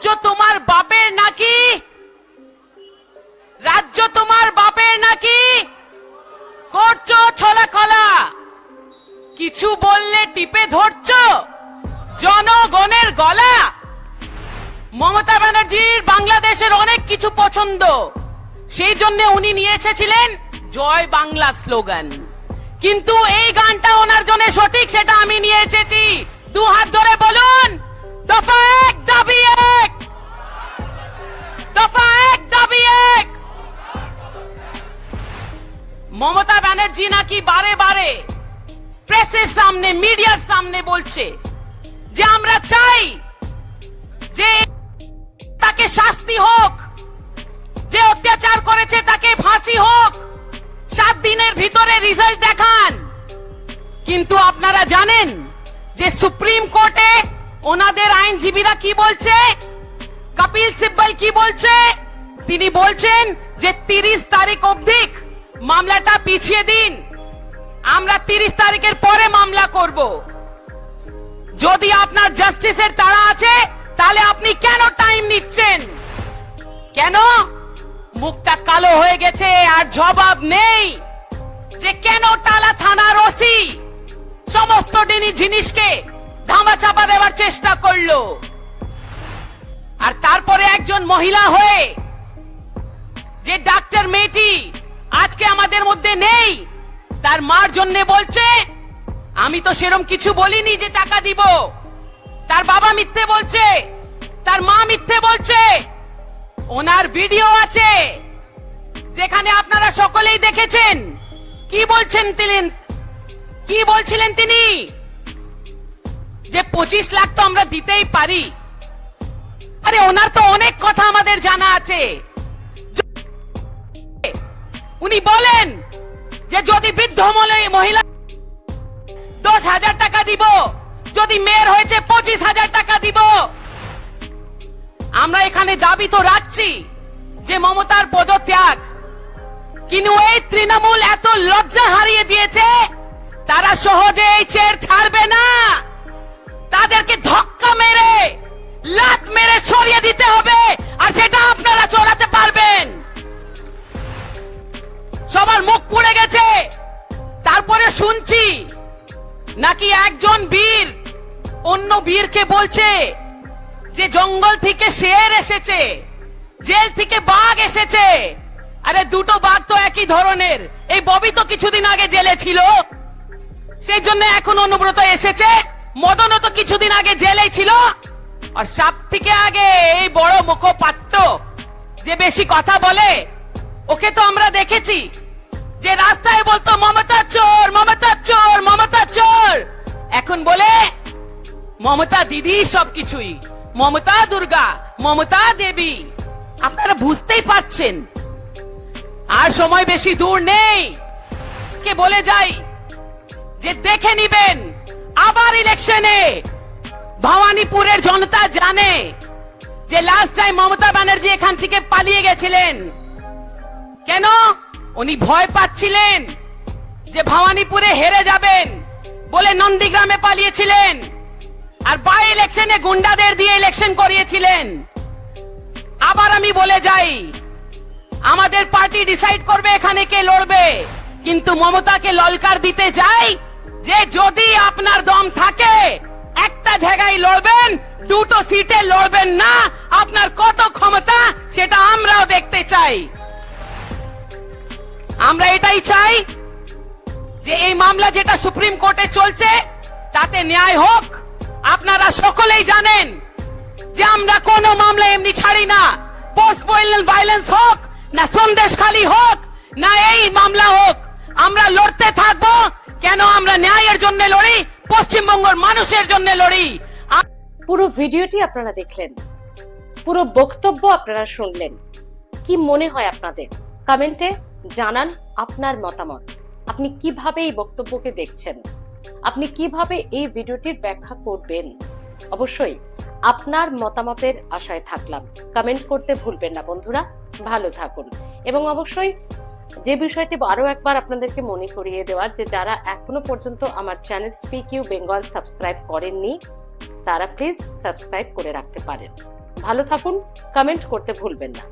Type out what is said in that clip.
রাজ্য তোমার বাপের নাকি? রাজ্য তোমার বাপের নাকি? করছ ছোলা কলা। কিছু বললে টিপে ধরছো? জনগণের গলা। মমতা ব্যানার্জির বাংলাদেশের অনেক কিছু পছন্দ। সেই জন্য উনি নিয়ে এসেছিলেন জয় বাংলা স্লোগান। কিন্তু এই গানটা ওনার জন্য সঠিক, সেটা আমি নিয়ে এসেছি। দু হাত ধরে বলুন। নাকি বারে বারে প্রেসের সামনে, মিডিয়ার সামনে বলছে যে আমরা চাই যে তাকে শাস্তি হোক, যে অত্যাচার করেছে তাকে ফাঁসি হোক। সাত দিনের ভিতরে রেজাল্ট দেখান। কিন্তু আপনারা জানেন যে সুপ্রিম কোর্টে ওনাদের আইনজীবীরা কি বলছে? কপিল সিব্বল কি বলছে? তিনি বলছেন যে তিরিশ তারিখ অবধি মামলাটা পিছিয়ে দিন। আমরা তিরিশ তারিখের পরে মামলা করব। যদি আপনার জাস্টিসের তাড়া আছে, তাহলে আপনি কেন টাইম নিচ্ছেন? কেন? মুখটা কালো হয়ে গেছে আর জবাব নেই। যে কেন টালা থানার ওসি সমস্ত জিনিসকে ধামা চাপা দেওয়ার চেষ্টা করল। আর তারপরে একজন মহিলা হয়ে যে আজকে আমাদের মধ্যে নেই। তার মার জন্য বলছে, আমি তো সেরম কিছু বলিনি যে টাকা দিব। তার বাবা মিথ্যে বলছে, তার মা মিথ্যে বলছে, ওনার ভিডিও আছে যেখানে আপনারা সকলেই দেখেছেন। কি বলছেন তিনি কি বলছিলেন তিনি? যে পঁচিশ লাখ তো আমরা দিতেই পারি। আরে ওনার তো অনেক কথা আমাদের জানা আছে। উনি বলেন যে যদি বৃদ্ধ মহিলা দশ হাজার টাকা দিব, যদি মেয়ের হয়েছে পঁচিশ হাজার টাকা দিব। আমরা এখানে দাবি তো রাখছি যে মমতার পদত্যাগ। কিন্তু এই তৃণমূল এত লজ্জা হারিয়ে দিয়েছে, তারা সহজে এই চেয়ার ছাড়বে না। তাদেরকে একজন বীর, অন্য বীরকে বলছে যে জঙ্গল থেকে শের এসেছে, জেল থেকে বাঘ এসেছে। আরে দুটো বাঘ তো একই ধরনের। এই ববি তো কিছুদিন আগে জেলে ছিল, সেই জন্য এখন অনুব্রত এসেছে। মদনও তো কিছুদিন আগে জেলেই ছিল। আর সব থেকে আগে এই বড় মুখপাত্র যে বেশি কথা বলে, ওকে তো আমরা দেখেছি। যে রাস্তায় বলতো মমতা চোর মমতা চোর মমতা দিদি সবকিছুই। মমতা দুর্গা, মমতা দেবী। আপনারা বুঝতেই পারছেন। আর সময় বেশি দূর নেই। কে বলে যাই? যে দেখে নিবেন। আবার ইলেকশনে। ভবানীপুরের জনতা জানে যে লাস্ট টাইম মমতা ব্যানার্জি এখান থেকে পালিয়ে গেছিলেন। কেন? উনি ভয় পাচ্ছিলেন যে ভবানীপুরে হেরে যাবেন বলে নন্দীগ্রামে পালিয়েছিলেন। আর বাই ইলেকশনে গুন্ডাদের দিয়ে ইলেকশন করিয়েছিলেন। আবার আমি বলে যাই, আমাদের পার্টি ডিসাইড করবে এখানে কে লড়বে, কিন্তু মমতাকে ললকার দিতে যাই, যে যদি আপনার দম থাকে, একটা জায়গায় লড়বেন, দুটো সিটে লড়বেন না, আপনার কত ক্ষমতা সেটা আমরাও দেখতে চাই। আমরা এটাই চাই যে এই মামলা যেটা সুপ্রিম কোর্টে চলছে, তাতে ন্যায় হোক আপনারা সকলেই জানেন যে আমরা কোন মামলা এমনি ছাড়ি না। পোস্ট ভাইলেন্স হোক, না সন্দেশ খালি হোক, না এই মামলা হোক। আমরা লড়তে থাকব, কেন আমরা ন্যায়ের জন্য লড়ি, পশ্চিমবঙ্গের মানুষের জন্য লড়ি। পুরো ভিডিওটি আপনারা দেখলেন। পুরো বক্তব্য আপনারা শুনলেন। কি মনে হয় আপনাদের? কমেন্টে জানান আপনার মতামত। আপনি কীভাবে এই বক্তব্যকে দেখছেন? আপনি কীভাবে এই ভিডিওটির ব্যাখ্যা করবেন? অবশ্যই আপনার মতামতের আশায় থাকলাম। কমেন্ট করতে ভুলবেন না বন্ধুরা, ভালো থাকুন। এবং অবশ্যই যে বিষয়টি আরও একবার আপনাদেরকে মনে করিয়ে দেওয়ার, যে যারা এখনও পর্যন্ত আমার channel speak you Bengal subscribe করেননি, তারা প্লিজ সাবস্ক্রাইব করে রাখতে পারেন। ভালো থাকুন, কমেন্ট করতে ভুলবেন না।